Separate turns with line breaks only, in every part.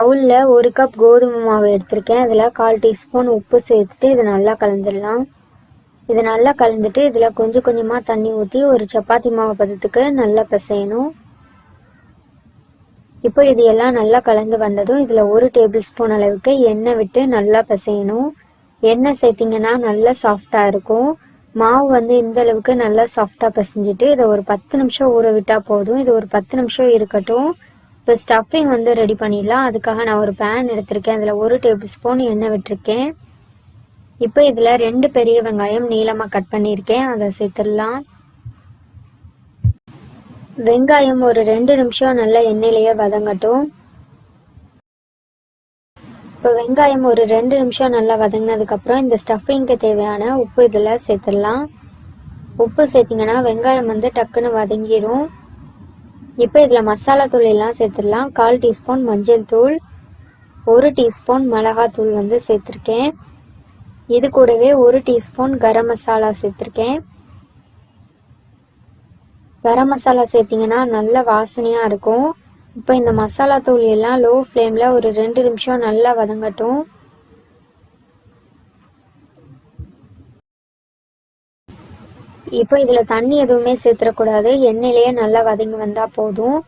பவுலில் ஒரு கப் கோதுமை மாவு எடுத்திருக்கேன். அதில் கால் டீஸ்பூன் உப்பு சேர்த்துட்டு இதை நல்லா கலந்துடலாம். இதை நல்லா கலந்துட்டு இதில் கொஞ்சம் கொஞ்சமாக தண்ணி ஊற்றி ஒரு சப்பாத்தி மாவு பதத்துக்கு நல்லா பிசையணும். இப்போ இது எல்லாம் நல்லா கலந்து வந்ததும் இதில் ஒரு டேபிள் ஸ்பூன் அளவுக்கு எண்ணெய் விட்டு நல்லா பிசையணும். எண்ணெய் சேர்த்திங்கன்னா நல்லா சாஃப்டாக இருக்கும். மாவு வந்து இந்த அளவுக்கு நல்லா சாஃப்டாக பிசைஞ்சிட்டு இதை ஒரு பத்து நிமிஷம் ஊற விட்டால் போதும். இது ஒரு பத்து நிமிஷம் இருக்கட்டும். இப்போ ஸ்டஃபிங் வந்து ரெடி பண்ணிடலாம். அதுக்காக நான் ஒரு பேன் எடுத்திருக்கேன். அதில் ஒரு டேபிள் ஸ்பூன் எண்ணெய் விட்டுருக்கேன். இப்போ இதில் ரெண்டு பெரிய வெங்காயம் நீளமாக கட் பண்ணியிருக்கேன். அதை சேர்த்துடலாம். வெங்காயம் ஒரு ரெண்டு நிமிஷம் நல்லா எண்ணெயிலேயே வதங்கட்டும். இப்போ வெங்காயம் ஒரு ரெண்டு நிமிஷம் நல்லா வதங்கினதுக்கப்புறம் இந்த ஸ்டஃபிங்க்கு தேவையான உப்பு இதில் சேர்த்துடலாம். உப்பு சேர்த்திங்கன்னா வெங்காயம் வந்து டக்குன்னு வதங்கிடும் இப்போ இதில் மசாலா தூள் எல்லாம் சேர்த்துடலாம். கால் டீஸ்பூன் மஞ்சள் தூள் ஒரு டீஸ்பூன் மிளகாத்தூள் வந்து சேர்த்துருக்கேன். இது கூடவே ஒரு டீஸ்பூன் கரம் மசாலா சேர்த்துருக்கேன். கரம் மசாலா சேர்த்திங்கன்னா நல்ல வாசனையாக இருக்கும். இப்போ இந்த மசாலா தூள் எல்லாம் லோ ஃப்ளேமில் ஒரு ரெண்டு நிமிஷம் நல்லா வதங்கட்டும். இப்போ இதில் தண்ணி எதுவுமே சேர்த்துடக்கூடாது. எண்ணெயிலேயே நல்லா வதங்கி வந்தால் போதும்.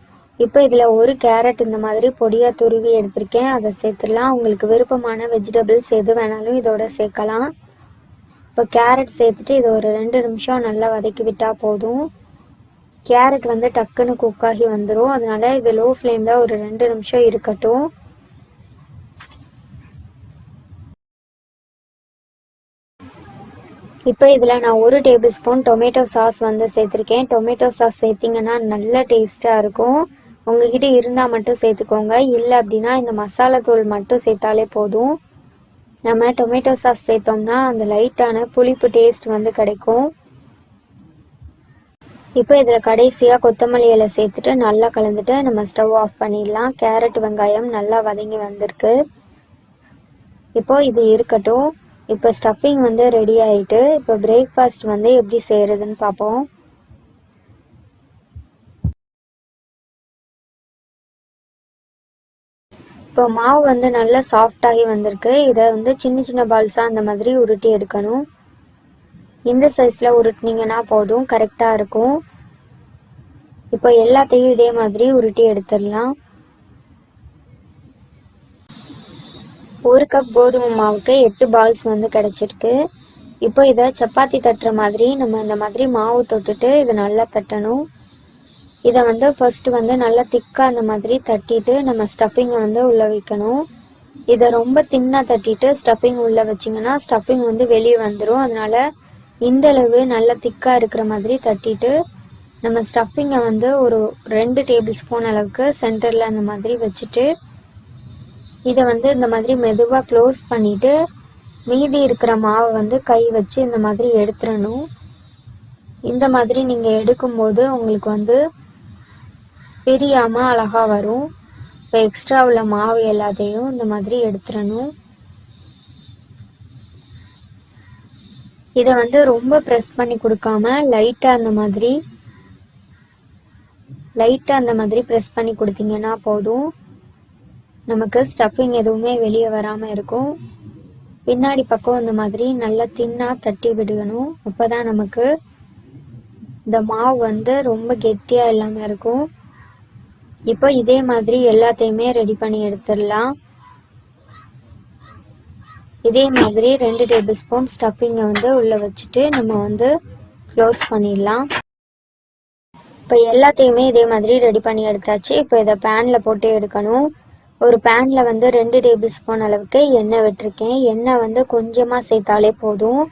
இப்போ இதில் ஒரு கேரட் இந்த மாதிரி பொடியாக துருவி எடுத்திருக்கேன். அதை சேர்த்துடலாம். உங்களுக்கு விருப்பமான வெஜிடபிள்ஸ் எது வேணாலும் இதோட சேர்க்கலாம். இப்போ கேரட் சேர்த்துட்டு இதை ஒரு ரெண்டு நிமிஷம் நல்லா வதக்கி விட்டால் போதும். கேரட் வந்து டக்குன்னு குக்காகி வந்துடும் அதனால இது லோ ஃப்ளேமில் ஒரு ரெண்டு நிமிஷம் இருக்கட்டும். இப்போ இதில் நான் ஒரு டேபிள் ஸ்பூன் டொமேட்டோ சாஸ் வந்து சேர்த்துருக்கேன். டொமேட்டோ சாஸ் சேர்த்திங்கன்னா நல்ல டேஸ்ட்டாக இருக்கும். உங்ககிட்ட இருந்தால் மட்டும் சேர்த்துக்கோங்க. இல்லை அப்படின்னா இந்த மசாலா தூள் மட்டும் சேர்த்தாலே போதும். நம்ம டொமேட்டோ சாஸ் சேர்த்தோம்னா அந்த லைட்டான புளிப்பு டேஸ்ட் வந்து கிடைக்கும். இப்போ இதில் கடைசியாக கொத்தமல்லி இலை சேர்த்துட்டு நல்லா கலந்துட்டு நம்ம ஸ்டவ் ஆஃப் பண்ணிடலாம். கேரட் வெங்காயம் நல்லா வதங்கி வந்திருக்கு. இப்போது இது இருக்கட்டும். இப்போ ஸ்டஃபிங் வந்து ரெடி ஆகிட்டு இப்போ பிரேக்ஃபாஸ்ட் வந்து எப்படி செய்கிறதுன்னு பார்ப்போம் இப்போ மாவு வந்து நல்லா சாஃப்டாகி வந்திருக்கு. இதை வந்து சின்ன சின்ன பால்ஸாக அந்த மாதிரி உருட்டி எடுக்கணும். இந்த சைஸில் உருட்டினீங்கன்னா போதும் கரெக்டாக இருக்கும். இப்போ எல்லாத்தையும் இதே மாதிரி உருட்டி எடுத்துடலாம். ஒரு கப் கோதுமை மாவுக்கு எட்டு பால்ஸ் வந்து கிடச்சிருக்கு. இப்போ இதை சப்பாத்தி தட்டுற மாதிரி நம்ம இந்த மாதிரி மாவு தொட்டுட்டு இதை நல்லா தட்டணும். இதை வந்து ஃபர்ஸ்ட் வந்து நல்லா திக்காக அந்த மாதிரி தட்டிட்டு நம்ம ஸ்டஃபிங்கை வந்து உள்ளே வைக்கணும். இதை ரொம்ப தின்னாக தட்டிட்டு ஸ்டஃபிங் உள்ளே வச்சிங்கன்னா ஸ்டஃபிங் வந்து வெளியே வந்துடும் அதனால இந்த அளவு நல்லா திக்காக இருக்கிற மாதிரி தட்டிட்டு நம்ம ஸ்டஃபிங்கை வந்து ஒரு ரெண்டு டேபிள் ஸ்பூன் அளவுக்கு சென்டரில் அந்த மாதிரி வச்சுட்டு இதை வந்து இந்த மாதிரி மெதுவாக க்ளோஸ் பண்ணிவிட்டு மீதி இருக்கிற மாவை வந்து கை வச்சு இந்த மாதிரி எடுத்துடணும் இந்த மாதிரி நீங்கள் எடுக்கும்போது உங்களுக்கு வந்து பிரியாமல் அழகாக வரும். இப்போ எக்ஸ்ட்ரா உள்ள மாவு எல்லாத்தையும் இந்த மாதிரி எடுத்துடணும் இதை வந்து ரொம்ப ப்ரெஸ் பண்ணி கொடுக்காம லைட்டாக அந்த மாதிரி லைட்டாக அந்த மாதிரி ப்ரெஸ் பண்ணி கொடுத்தீங்கன்னா போதும். நமக்கு ஸ்டஃபிங் எதுவுமே வெளியே வராமல் இருக்கும். பின்னாடி பக்கம் இந்த மாதிரி நல்லா தின்னாக தட்டி விடணும். அப்போ தான் நமக்கு இந்த மாவு வந்து ரொம்ப கெட்டியாக இல்லாமல் இருக்கும். இப்போ இதே மாதிரி எல்லாத்தையுமே ரெடி பண்ணி எடுத்துடலாம். இதே மாதிரி ரெண்டு டேபிள் ஸ்பூன் ஸ்டஃபிங்கை வந்து உள்ளே வச்சுட்டு நம்ம வந்து க்ளோஸ் பண்ணிடலாம். இப்போ எல்லாத்தையுமே இதே மாதிரி ரெடி பண்ணி எடுத்தாச்சு. இப்போ இதை பேனில் போட்டு எடுக்கணும். ஒரு பேனில் வந்து ரெண்டு டேபிள் ஸ்பூன் அளவுக்கு எண்ணெய் விட்டுருக்கேன். எண்ணெய் வந்து கொஞ்சமாக சேர்த்தாலே போதும்.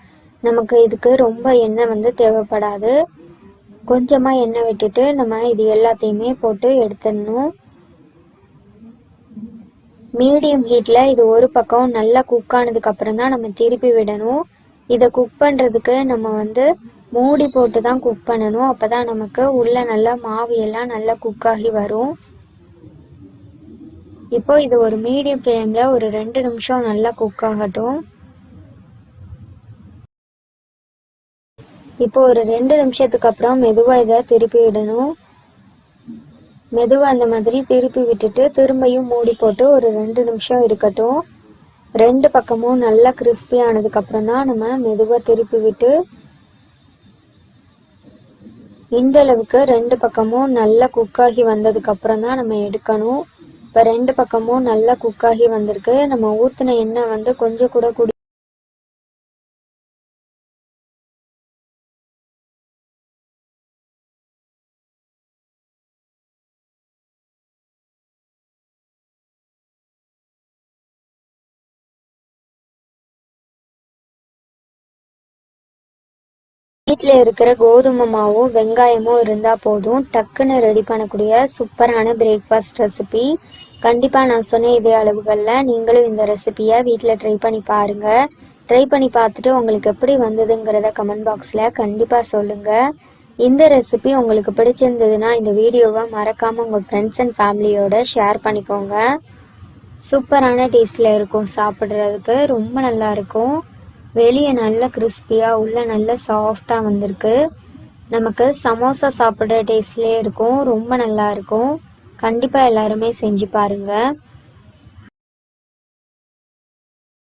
நமக்கு இதுக்கு ரொம்ப எண்ணெய் வந்து தேவைப்படாது. கொஞ்சமாக எண்ணெய் விட்டுட்டு நம்ம இது எல்லாத்தையுமே போட்டு எடுத்துடணும். மீடியம் ஹீட்டில் இது ஒரு பக்கம் நல்லா குக் ஆனதுக்கப்புறம் தான் நம்ம திருப்பி விடணும். இதை குக் பண்ணுறதுக்கு நம்ம வந்து மூடி போட்டு தான் குக் பண்ணணும். அப்போ தான் நமக்கு உள்ளே நல்லா மாவு எல்லாம் நல்லா குக் ஆகி வரும். இப்போ இது ஒரு மீடியம் ஃப்ளேமில் ஒரு ரெண்டு நிமிஷம் நல்லா குக் ஆகட்டும். இப்போ ஒரு ரெண்டு நிமிஷத்துக்கு அப்புறம் மெதுவாக இதை திருப்பி விடணும். மெதுவாக அந்த மாதிரி திருப்பி விட்டுட்டு திரும்பியும் மூடி போட்டு ஒரு ரெண்டு நிமிஷம் இருக்கட்டும். ரெண்டு பக்கமும் நல்லா கிறிஸ்பி ஆனதுக்கப்புறம் தான் நம்ம மெதுவாக திருப்பி விட்டு இந்த அளவுக்கு ரெண்டு பக்கமும் நல்லா குக் வந்ததுக்கு அப்புறம் தான் நம்ம எடுக்கணும். இப்போ ரெண்டு பக்கமும் நல்லா குக்காகி வந்திருக்கு. நம்ம ஊற்றின எண்ணெய் வந்து கொஞ்சம் கூட குடி வீட்டில் இருக்கிற கோதுமை மாவும் வெங்காயமும் இருந்தால் போதும். டக்குன்னு ரெடி பண்ணக்கூடிய சூப்பரான பிரேக்ஃபாஸ்ட் ரெசிபி கண்டிப்பாக நான் சொன்ன இதே அளவுகளில் நீங்களும் இந்த ரெசிபியை வீட்டில் ட்ரை பண்ணி பாருங்கள் ட்ரை பண்ணி பார்த்துட்டு உங்களுக்கு எப்படி வந்ததுங்கிறத கமெண்ட் பாக்ஸில் கண்டிப்பாக சொல்லுங்கள் இந்த ரெசிபி உங்களுக்கு பிடிச்சிருந்ததுன்னா இந்த வீடியோவை மறக்காமல் உங்கள் ஃப்ரெண்ட்ஸ் அண்ட் ஃபேமிலியோட ஷேர் பண்ணிக்கோங்க. சூப்பரான டேஸ்டில் இருக்கும் சாப்பிட்றதுக்கு. ரொம்ப நல்லா இருக்கும். வெளியே நல்ல கிறிஸ்பியாக உள்ளே நல்ல சாஃப்டாக வந்திருக்கு. நமக்கு சமோசா சாப்பிட்ற டேஸ்ட்லேயே இருக்கும். ரொம்ப நல்லா இருக்கும். கண்டிப்பாக எல்லாருமே செஞ்சு பாருங்கள்